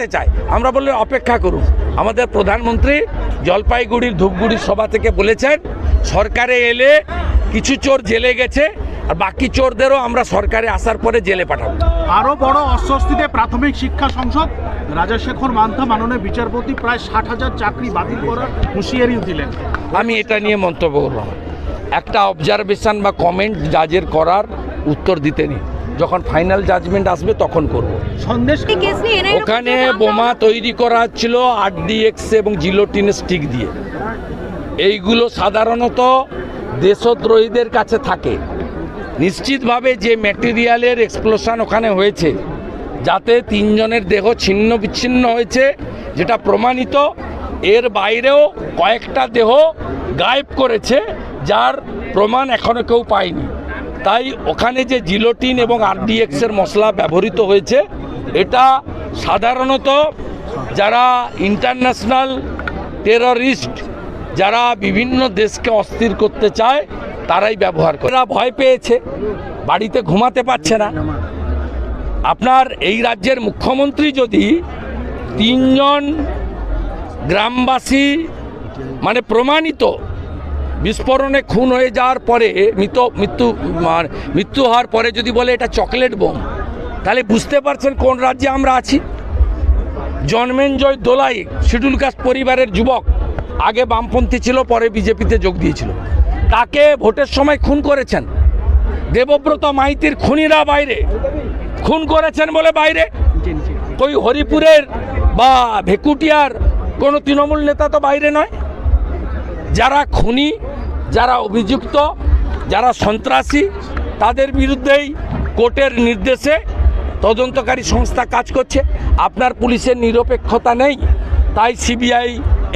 বাড়াতে চায়। আমরা বললে অপেক্ষা করুন। আমাদের প্রধানমন্ত্রী জলপাইগুড়ির ধূপগুড়ির সভা থেকে বলেছেন সরকারে এলে কিছু চোর জেলে গেছে আর বাকি চোরদেরও আমরা সরকারে আসার পরে জেলে পাঠাবো। আরও বড় অস্বস্তিতে প্রাথমিক শিক্ষা সংসদ রাজাশেখর মান্থা মাননীয় বিচারপতি প্রায় ষাট হাজার চাকরি বাতিল করার হুঁশিয়ারিও দিলেন। আমি এটা নিয়ে মন্তব্য করলাম। একটা অবজারভেশন বা কমেন্ট জাজের করার উত্তর দিতে নেই। যখন ফাইনাল জাজমেন্ট আসবে তখন করব। ওখানে বোমা তৈরি করা হচ্ছিল আরডিএক্স এবং জিলোটিন স্টিক দিয়ে। এইগুলো সাধারণত দেশদ্রোহীদের কাছে থাকে। নিশ্চিতভাবে যে ম্যাটেরিয়ালের এক্সপ্লোশন ওখানে হয়েছে যাতে তিনজনের দেহ ছিন্ন বিচ্ছিন্ন হয়েছে যেটা প্রমাণিত। এর বাইরেও কয়েকটা দেহ গায়েব করেছে যার প্রমাণ এখনও কেউ পায়নি। তাই ওখানে যে জিলোটিন এবং আরডিএক্সের মশলা ব্যবহৃত হয়েছে, এটা সাধারণত যারা ইন্টারন্যাশনাল টেররিস্ট, যারা বিভিন্ন দেশকে অস্থির করতে চায়, তারাই ব্যবহার করে। এরা ভয় পেয়েছে, বাড়িতে ঘুমাতে পারছে না। আপনার এই রাজ্যের মুখ্যমন্ত্রী যদি তিনজন গ্রামবাসী মানে প্রমাণিত বিস্ফোরণে খুন হয়ে যাওয়ার পরে মৃত, মৃত্যু মার মৃত্যু হওয়ার পরে যদি বলে এটা চকলেট বোম, তাহলে বুঝতে পারছেন কোন রাজ্যে আমরা আছি? জন্মেঞ্জয় দোলাই শিডুল কাস্ট পরিবারের যুবক আগে বামপন্থী ছিল, পরে বিজেপিতে যোগ দিয়েছিল। তাকে ভোটের সময় খুন করেছেন। দেবব্রত মাইতির খুনিরা বাইরে। খুন করেছেন বলে বাইরে। ওই হরিপুরের বা ভেকুটিয়ার কোনো তৃণমূল নেতা তো বাইরে নয়। যারা খুনি যারা অভিযুক্ত, যারা সন্ত্রাসী, তাদের বিরুদ্ধেই কোর্টের নির্দেশে তদন্তকারী সংস্থা কাজ করছে। আপনার পুলিশের নিরপেক্ষতা নেই, তাই সিবিআই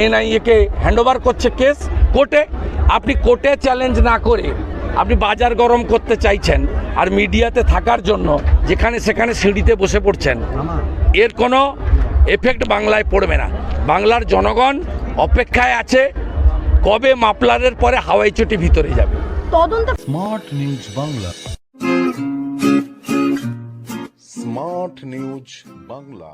এনআইএকে হ্যান্ডওভার করছে কেস কোর্টে। আপনি কোর্টে চ্যালেঞ্জ না করে আপনি বাজার গরম করতে চাইছেন আর মিডিয়াতে থাকার জন্য যেখানে সেখানে সিঁড়িতে বসে পড়ছেন, এর কোনো এফেক্ট বাংলায় পড়বে না। বাংলার জনগণ অপেক্ষায় আছে কবে মাপলারের পরে হাওয়াই চটি ভিতরে যাবে? তদন্ত smart news Bangla. Smart news Bangla.